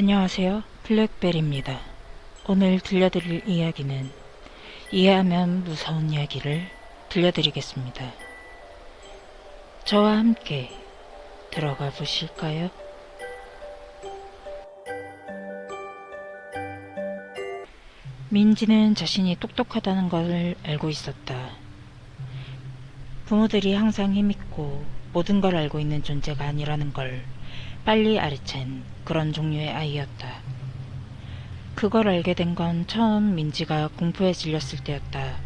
안녕하세요. 블랙벨입니다. 오늘 들려드릴 이야기는 이해하면 무서운 이야기를 들려드리겠습니다. 저와 함께 들어가 보실까요? 민지는 자신이 똑똑하다는 걸 알고 있었다. 부모들이 항상 힘있고 모든 걸 알고 있는 존재가 아니라는 걸 빨리 알아챈 그런 종류의 아이였다. 그걸 알게 된 건 처음 민지가 공포에 질렸을 때였다.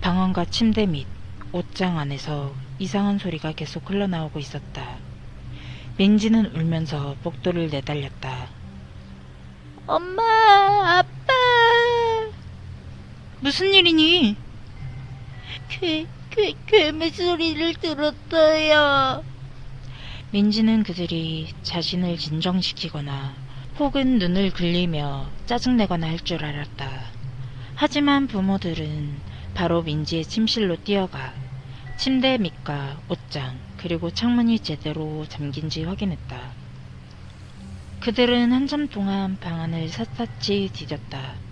방언과 침대 및 옷장 안에서 이상한 소리가 계속 흘러나오고 있었다. 민지는 울면서 복도를 내달렸다. 엄마, 아빠. 무슨 일이니? 괴, 괴, 괴물 소리를 들었어요. 민지는 그들이 자신을 진정시키거나 혹은 눈을 굴리며 짜증내거나 할 줄 알았다. 하지만 부모들은 바로 민지의 침실로 뛰어가 침대 밑과 옷장 그리고 창문이 제대로 잠긴지 확인했다. 그들은 한참 동안 방 안을 샅샅이 뒤졌다.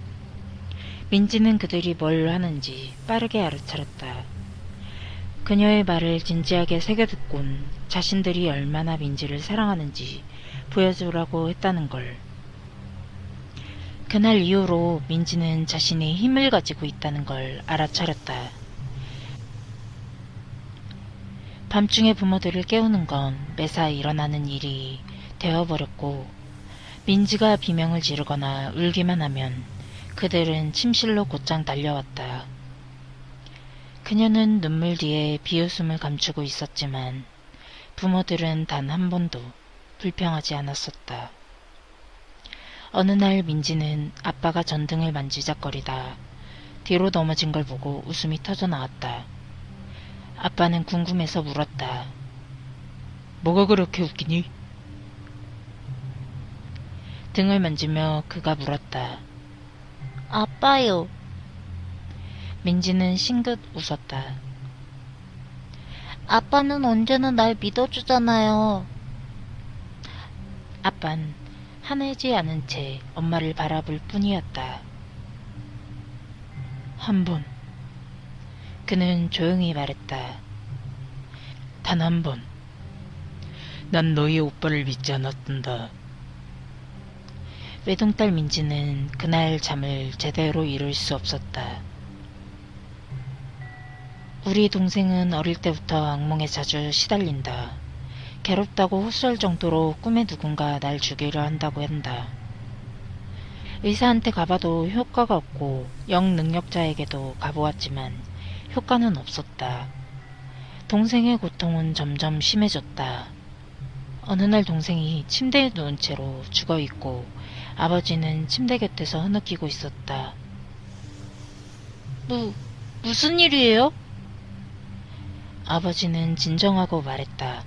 민지는 그들이 뭘 하는지 빠르게 알아차렸다. 그녀의 말을 진지하게 새겨 듣곤 자신들이 얼마나 민지를 사랑하는지 보여주라고 했다는 걸. 그날 이후로 민지는 자신이 힘을 가지고 있다는 걸 알아차렸다. 밤중에 부모들을 깨우는 건 매사 일어나는 일이 되어버렸고, 민지가 비명을 지르거나 울기만 하면 그들은 침실로 곧장 달려왔다. 그녀는 눈물 뒤에 비웃음을 감추고 있었지만 부모들은 단 한 번도 불평하지 않았었다. 어느 날 민지는 아빠가 전등을 만지작거리다 뒤로 넘어진 걸 보고 웃음이 터져 나왔다. 아빠는 궁금해서 물었다. 뭐가 그렇게 웃기니? 등을 만지며 그가 물었다. 아빠요. 민지는 싱긋 웃었다. 아빠는 언제나 날 믿어주잖아요. 아빤 화내지 않은 채 엄마를 바라볼 뿐이었다. 한 번. 그는 조용히 말했다. 단 한 번. 난 너희 오빠를 믿지 않았단다. 외동딸 민지는 그날 잠을 제대로 이룰 수 없었다. 우리 동생은 어릴 때부터 악몽에 자주 시달린다. 괴롭다고 호소할 정도로 꿈에 누군가 날 죽이려 한다고 한다. 의사한테 가봐도 효과가 없고 영 능력자에게도 가보았지만 효과는 없었다. 동생의 고통은 점점 심해졌다. 어느 날 동생이 침대에 누운 채로 죽어 있고 아버지는 침대 곁에서 흐느끼고 있었다. 무, 무슨 일이에요? 아버지는 진정하고 말했다.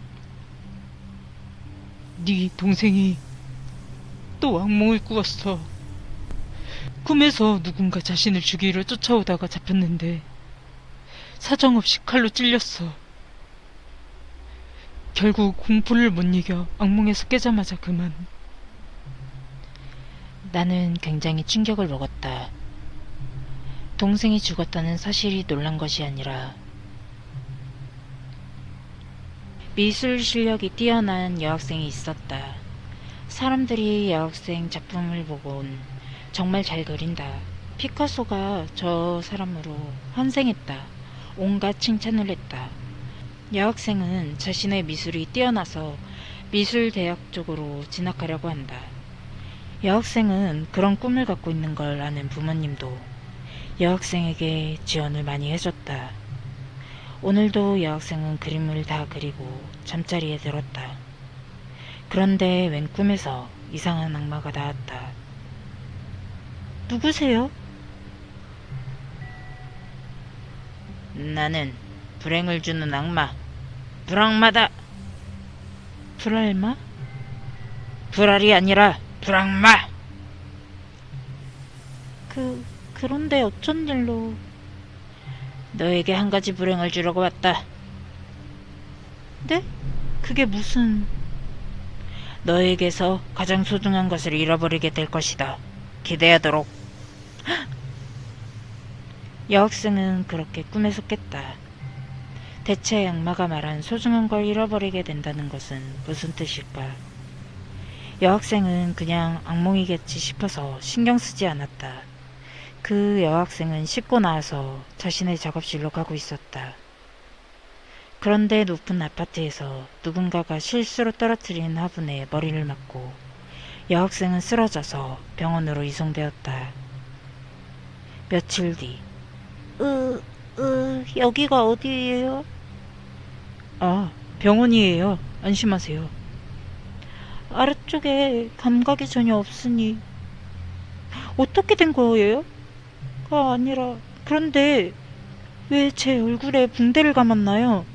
네 동생이 또 악몽을 꾸었어. 꿈에서 누군가 자신을 죽이려 쫓아오다가 잡혔는데 사정없이 칼로 찔렸어. 결국 공포를 못 이겨 악몽에서 깨자마자 그만. 나는 굉장히 충격을 먹었다. 동생이 죽었다는 사실이 놀란 것이 아니라 미술 실력이 뛰어난 여학생이 있었다. 사람들이 여학생 작품을 보곤 정말 잘 그린다. 피카소가 저 사람으로 환생했다. 온갖 칭찬을 했다. 여학생은 자신의 미술이 뛰어나서 미술대학 쪽으로 진학하려고 한다. 여학생은 그런 꿈을 갖고 있는 걸 아는 부모님도 여학생에게 지원을 많이 해줬다. 오늘도 여학생은 그림을 다 그리고 잠자리에 들었다. 그런데 웬 꿈에서 이상한 악마가 나왔다. 누구세요? 나는 불행을 주는 악마, 불악마다. 불알마? 불알이 아니라 불악마! 그, 그런데 어쩐 일로... 너에게 한 가지 불행을 주려고 왔다. 네? 그게 무슨... 너에게서 가장 소중한 것을 잃어버리게 될 것이다. 기대하도록. 여학생은 그렇게 꿈에서 깼다. 대체 악마가 말한 소중한 걸 잃어버리게 된다는 것은 무슨 뜻일까? 여학생은 그냥 악몽이겠지 싶어서 신경 쓰지 않았다. 그 여학생은 씻고 나와서 자신의 작업실로 가고 있었다. 그런데 높은 아파트에서 누군가가 실수로 떨어뜨린 화분에 머리를 맞고 여학생은 쓰러져서 병원으로 이송되었다. 며칠 뒤. 으, 으, 여기가 어디예요? 아, 병원이에요. 안심하세요. 아래쪽에 감각이 전혀 없으니 어떻게 된 거예요? 가 아니라 그런데 왜 제 얼굴에 붕대를 감았나요?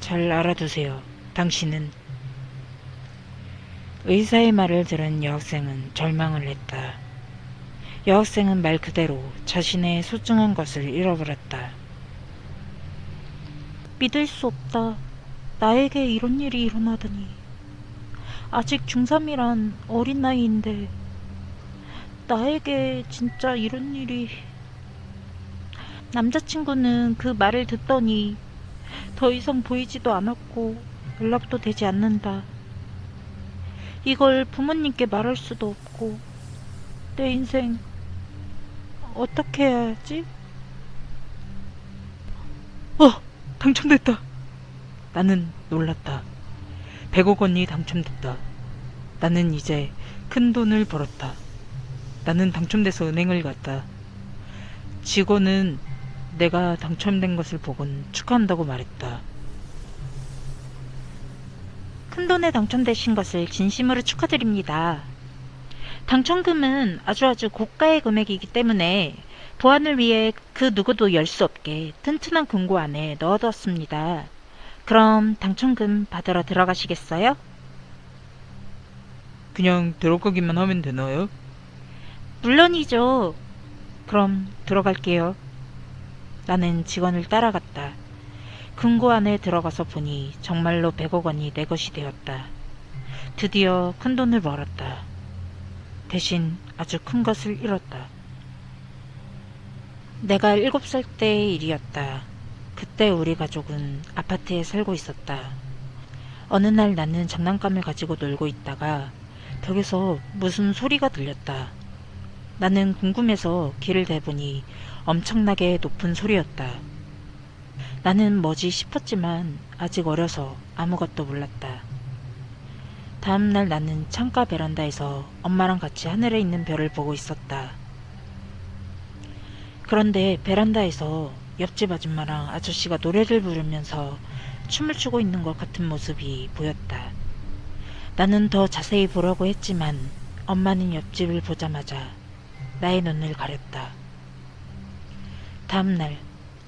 잘 알아두세요. 당신은 의사의 말을 들은 여학생은 절망을 했다. 여학생은 말 그대로 자신의 소중한 것을 잃어버렸다. 믿을 수 없다. 나에게 이런 일이 일어나다니. 아직 중3이란 어린 나이인데, 나에게 진짜 이런 일이. 남자친구는 그 말을 듣더니 더 이상 보이지도 않았고 연락도 되지 않는다. 이걸 부모님께 말할 수도 없고, 내 인생 어떻게 해야지? 어! 당첨됐다! 나는 놀랐다. 100억 원이 당첨됐다. 나는 이제 큰 돈을 벌었다. 나는 당첨돼서 은행을 갔다. 직원은 내가 당첨된 것을 보곤 축하한다고 말했다. 큰 돈에 당첨되신 것을 진심으로 축하드립니다. 당첨금은 아주 아주 고가의 금액이기 때문에 보안을 위해 그 누구도 열 수 없게 튼튼한 금고 안에 넣어두었습니다. 그럼 당첨금 받으러 들어가시겠어요? 그냥 들어가기만 하면 되나요? 물론이죠. 그럼 들어갈게요. 나는 직원을 따라갔다. 금고 안에 들어가서 보니 정말로 100억 원이 내 것이 되었다. 드디어 큰 돈을 벌었다. 대신 아주 큰 것을 잃었다. 내가 7살 때의 일이었다. 그때 우리 가족은 아파트에 살고 있었다. 어느 날 나는 장난감을 가지고 놀고 있다가 벽에서 무슨 소리가 들렸다. 나는 궁금해서 귀를 대보니 엄청나게 높은 소리였다. 나는 뭐지 싶었지만 아직 어려서 아무것도 몰랐다. 다음날 나는 창가 베란다에서 엄마랑 같이 하늘에 있는 별을 보고 있었다. 그런데 베란다에서 옆집 아줌마랑 아저씨가 노래를 부르면서 춤을 추고 있는 것 같은 모습이 보였다. 나는 더 자세히 보려고 했지만 엄마는 옆집을 보자마자 나의 눈을 가렸다. 다음날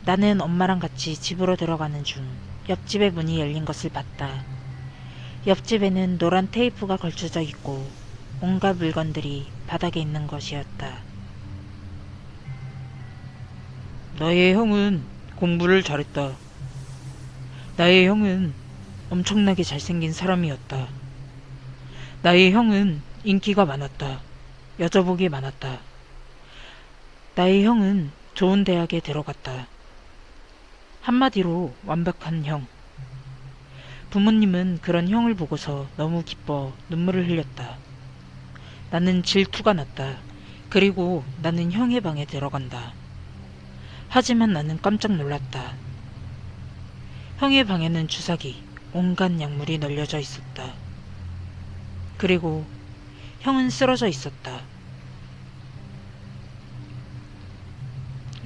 나는 엄마랑 같이 집으로 들어가는 중 옆집의 문이 열린 것을 봤다. 옆집에는 노란 테이프가 걸쳐져 있고 온갖 물건들이 바닥에 있는 것이었다. 나의 형은 공부를 잘했다. 나의 형은 엄청나게 잘생긴 사람이었다. 나의 형은 인기가 많았다. 여자복이 많았다. 나의 형은 좋은 대학에 들어갔다. 한마디로 완벽한 형. 부모님은 그런 형을 보고서 너무 기뻐 눈물을 흘렸다. 나는 질투가 났다. 그리고 나는 형의 방에 들어간다. 하지만 나는 깜짝 놀랐다. 형의 방에는 주사기, 온갖 약물이 널려져 있었다. 그리고 형은 쓰러져 있었다.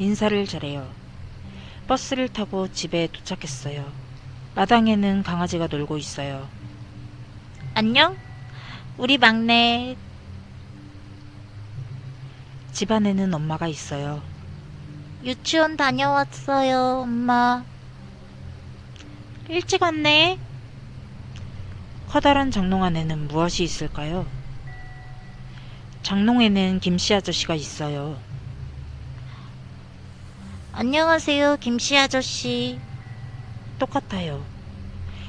인사를 잘해요. 버스를 타고 집에 도착했어요. 마당에는 강아지가 놀고 있어요. 안녕? 우리 막내. 집안에는 엄마가 있어요. 유치원 다녀왔어요, 엄마. 일찍 왔네. 커다란 장롱 안에는 무엇이 있을까요? 장롱에는 김씨 아저씨가 있어요. 안녕하세요, 김씨 아저씨. 똑같아요.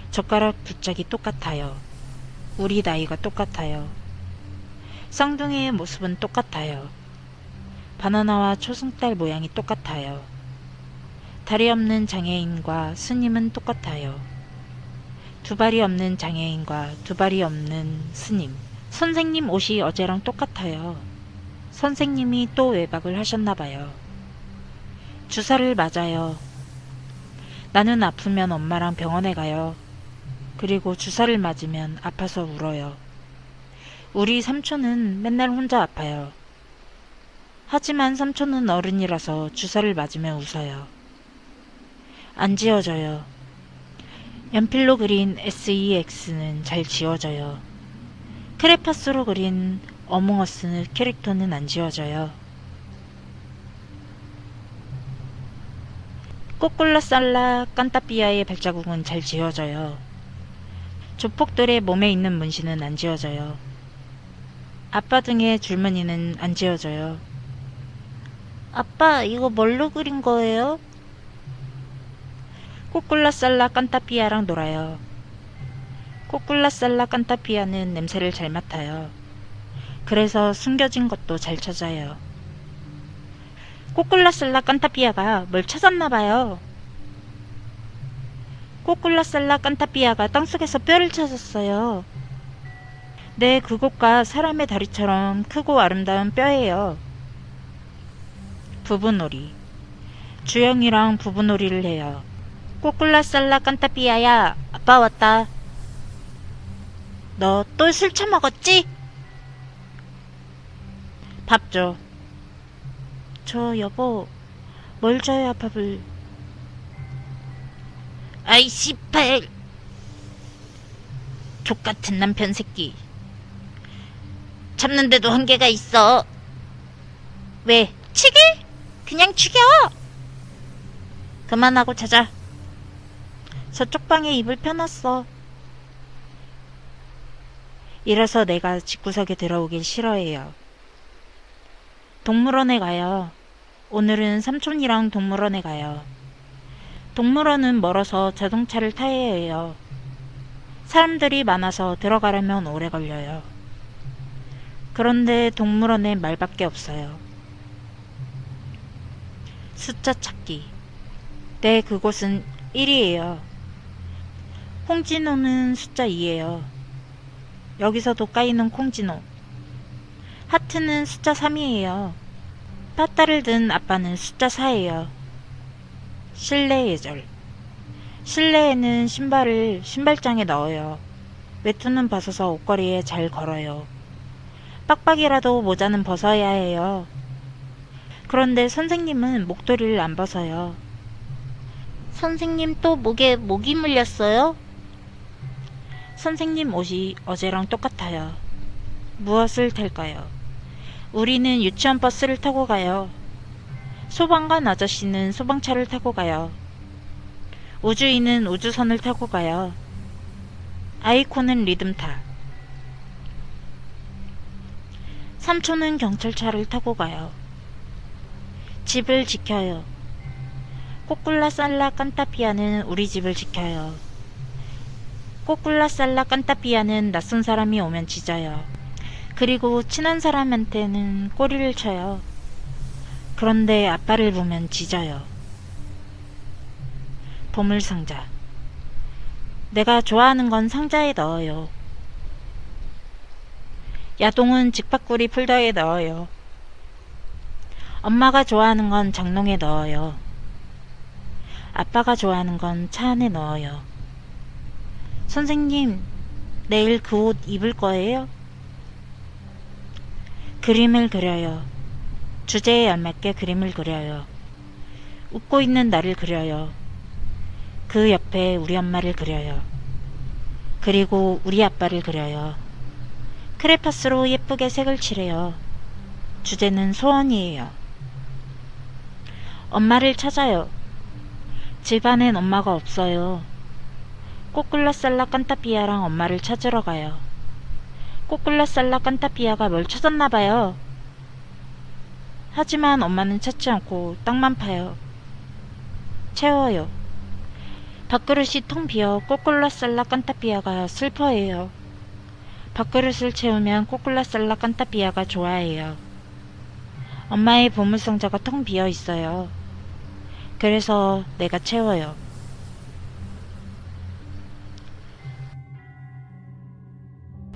젓가락 붙짝이 똑같아요. 우리 나이가 똑같아요. 쌍둥이의 모습은 똑같아요. 바나나와 초승달 모양이 똑같아요. 다리 없는 장애인과 스님은 똑같아요. 두 발이 없는 장애인과 두 발이 없는 스님. 선생님 옷이 어제랑 똑같아요. 선생님이 또 외박을 하셨나봐요. 주사를 맞아요. 나는 아프면 엄마랑 병원에 가요. 그리고 주사를 맞으면 아파서 울어요. 우리 삼촌은 맨날 혼자 아파요. 하지만 삼촌은 어른이라서 주사를 맞으면 웃어요. 안 지워져요. 연필로 그린 SEX는 잘 지워져요. 크레파스로 그린 어몽어스 캐릭터는 안 지워져요. 꼬꿀라살라 깐따삐아의 발자국은 잘 지워져요. 조폭들의 몸에 있는 문신은 안 지워져요. 아빠 등의 줄무늬는 안 지워져요. 아빠, 이거 뭘로 그린 거예요? 꼬꿀라살라 깐따삐아랑 놀아요. 꼬꿀라살라 깐따삐아는 냄새를 잘 맡아요. 그래서 숨겨진 것도 잘 찾아요. 꼬꿀라살라 깐타피아가 뭘 찾았나봐요. 꼬꿀라살라 깐타피아가 땅속에서 뼈를 찾았어요. 네, 그곳과 사람의 다리처럼 크고 아름다운 뼈예요. 부부놀이. 주영이랑 부부놀이를 해요. 꼬꿀라살라 깐타피아야, 아빠 왔다. 너 또 술 처먹었지? 밥 줘. 저 여보 뭘 줘야 밥을? 아이 씨발! 족같은 남편 새끼. 참는데도 한계가 있어. 왜 치기? 그냥 죽여! 그만하고 자자. 저쪽 방에 이불 펴놨어. 이래서 내가 집구석에 들어오길 싫어해요 동물원에 가요. 오늘은 삼촌이랑 동물원에 가요. 동물원은 멀어서 자동차를 타야 해요. 사람들이 많아서 들어가려면 오래 걸려요. 그런데 동물원에 말밖에 없어요. 숫자 찾기. 네, 그곳은 1이에요. 홍진호는 숫자 2예요. 여기서도 까이는 콩진호. 하트는 숫자 3이에요. 빠따를 든 아빠는 숫자 4예요. 실내 예절. 실내에는 신발을 신발장에 넣어요. 외투는 벗어서 옷걸이에 잘 걸어요. 빡빡이라도 모자는 벗어야 해요. 그런데 선생님은 목도리를 안 벗어요. 선생님 또 목에 모기 물렸어요? 선생님 옷이 어제랑 똑같아요. 무엇을 탈까요? 우리는 유치원 버스를 타고 가요. 소방관 아저씨는 소방차를 타고 가요. 우주인은 우주선을 타고 가요. 아이콘은 리듬타. 삼촌은 경찰차를 타고 가요. 집을 지켜요. 꼬꿀라 살라 깐타피아는 우리 집을 지켜요. 꼬꿀라 살라 깐타피아는 낯선 사람이 오면 짖어요. 그리고 친한 사람한테는 꼬리를 쳐요. 그런데 아빠를 보면 짖어요. 보물상자. 내가 좋아하는 건 상자에 넣어요. 야동은 직박구리 폴더에 넣어요. 엄마가 좋아하는 건 장롱에 넣어요. 아빠가 좋아하는 건 차 안에 넣어요. 선생님, 내일 그 옷 입을 거예요? 그림을 그려요. 주제에 알맞게 그림을 그려요. 웃고 있는 나를 그려요. 그 옆에 우리 엄마를 그려요. 그리고 우리 아빠를 그려요. 크레파스로 예쁘게 색을 칠해요. 주제는 소원이에요. 엄마를 찾아요. 집안엔 엄마가 없어요. 꼬꿀라살라 깐타피아랑 엄마를 찾으러 가요. 꼬꿀라살라 깐타피아가 뭘 찾았나봐요. 하지만 엄마는 찾지 않고 땅만 파요. 채워요. 밥그릇이 텅 비어 꼬꿀라살라 깐타피아가 슬퍼해요. 밥그릇을 채우면 꼬꿀라살라 깐따비아가 좋아해요. 엄마의 보물상자가 텅 비어 있어요. 그래서 내가 채워요.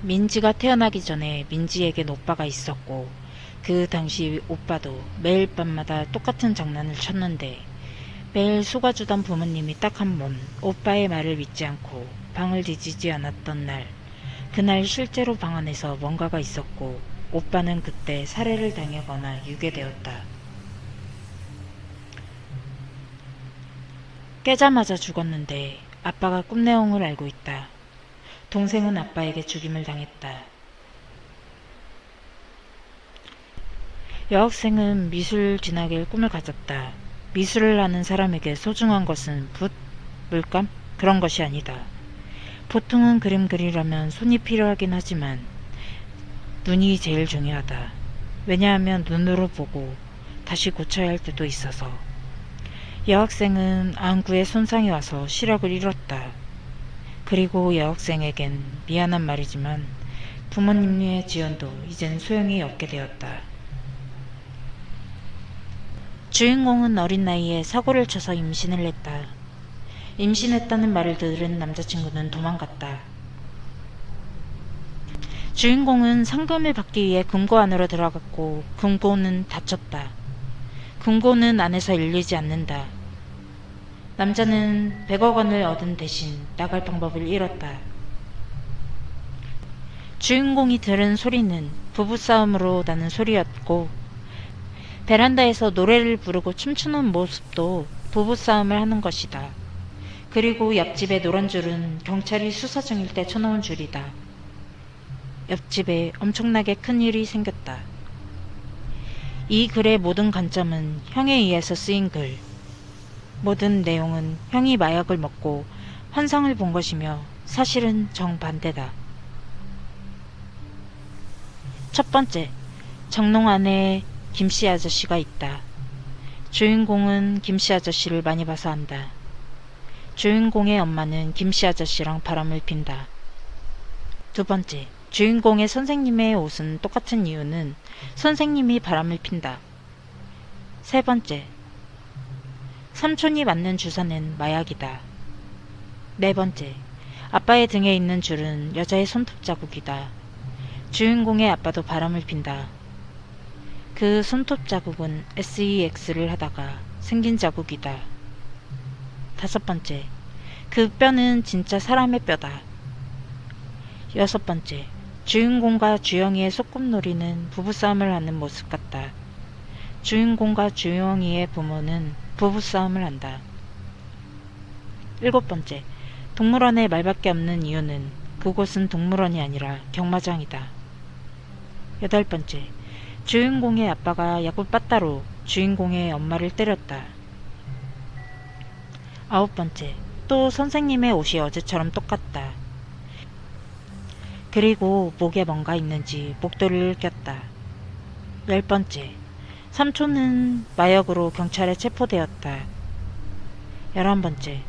민지가 태어나기 전에 민지에겐 오빠가 있었고 그 당시 오빠도 매일 밤마다 똑같은 장난을 쳤는데 매일 속아주던 부모님이 딱 한 번 오빠의 말을 믿지 않고 방을 뒤지지 않았던 날 그날 실제로 방 안에서 뭔가가 있었고 오빠는 그때 살해를 당하거나 유괴되었다. 깨자마자 죽었는데 아빠가 꿈 내용을 알고 있다. 동생은 아빠에게 죽임을 당했다. 여학생은 미술 진학의 꿈을 가졌다. 미술을 하는 사람에게 소중한 것은 붓, 물감? 그런 것이 아니다. 보통은 그림 그리려면 손이 필요하긴 하지만 눈이 제일 중요하다. 왜냐하면 눈으로 보고 다시 고쳐야 할 때도 있어서. 여학생은 안구에 손상이 와서 시력을 잃었다. 그리고 여학생에겐 미안한 말이지만 부모님의 지원도 이젠 소용이 없게 되었다. 주인공은 어린 나이에 사고를 쳐서 임신을 했다. 임신했다는 말을 들은 남자친구는 도망갔다. 주인공은 상금을 받기 위해 금고 안으로 들어갔고 금고는 닫혔다. 금고는 안에서 열리지 않는다. 남자는 100억 원을 얻은 대신 나갈 방법을 잃었다. 주인공이 들은 소리는 부부싸움으로 나는 소리였고 베란다에서 노래를 부르고 춤추는 모습도 부부싸움을 하는 것이다. 그리고 옆집의 노란 줄은 경찰이 수사 중일 때 쳐놓은 줄이다. 옆집에 엄청나게 큰 일이 생겼다. 이 글의 모든 관점은 형에 의해서 쓰인 글. 모든 내용은 형이 마약을 먹고 환상을 본 것이며 사실은 정반대다. 첫 번째, 정농 안에 김씨 아저씨가 있다. 주인공은 김씨 아저씨를 많이 봐서 안다. 주인공의 엄마는 김씨 아저씨랑 바람을 핀다. 두 번째, 주인공의 선생님의 옷은 똑같은 이유는 선생님이 바람을 핀다. 세 번째, 삼촌이 맞는 주사는 마약이다. 네 번째, 아빠의 등에 있는 줄은 여자의 손톱 자국이다. 주인공의 아빠도 바람을 핀다. 그 손톱 자국은 SEX를 하다가 생긴 자국이다. 다섯 번째, 그 뼈는 진짜 사람의 뼈다. 여섯 번째, 주인공과 주영이의 소꿉놀이는 부부싸움을 하는 모습 같다. 주인공과 주영이의 부모는 부부싸움을 한다. 일곱 번째, 동물원에 말밖에 없는 이유는 그곳은 동물원이 아니라 경마장이다. 여덟 번째, 주인공의 아빠가 야구 빠따로 주인공의 엄마를 때렸다. 아홉 번째, 또 선생님의 옷이 어제처럼 똑같다. 그리고 목에 뭔가 있는지 목도리를 꼈다. 열 번째, 삼촌은 마약으로 경찰에 체포되었다. 열한 번째,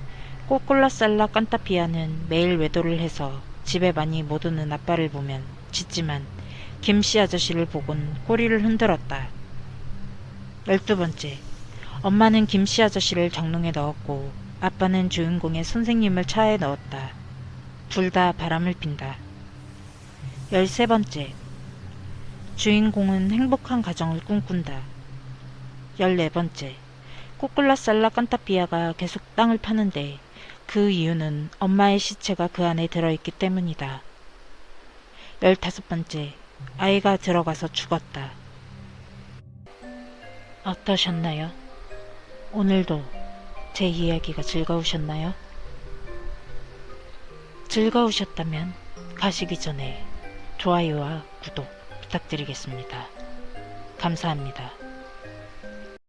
꼬꿀라살라 깐타피아는 매일 외도를 해서 집에 많이 못 오는 아빠를 보면 짖지만 김씨 아저씨를 보곤 꼬리를 흔들었다. 열두 번째, 엄마는 김씨 아저씨를 장롱에 넣었고 아빠는 주인공의 선생님을 차에 넣었다. 둘 다 바람을 핀다. 열세 번째, 주인공은 행복한 가정을 꿈꾼다. 열네 번째, 꼬꿀라살라 깐타피아가 계속 땅을 파는데 그 이유는 엄마의 시체가 그 안에 들어있기 때문이다. 열다섯 번째, 아이가 들어가서 죽었다. 어떠셨나요? 오늘도 제 이야기가 즐거우셨나요? 즐거우셨다면 가시기 전에 좋아요와 구독 부탁드리겠습니다. 감사합니다.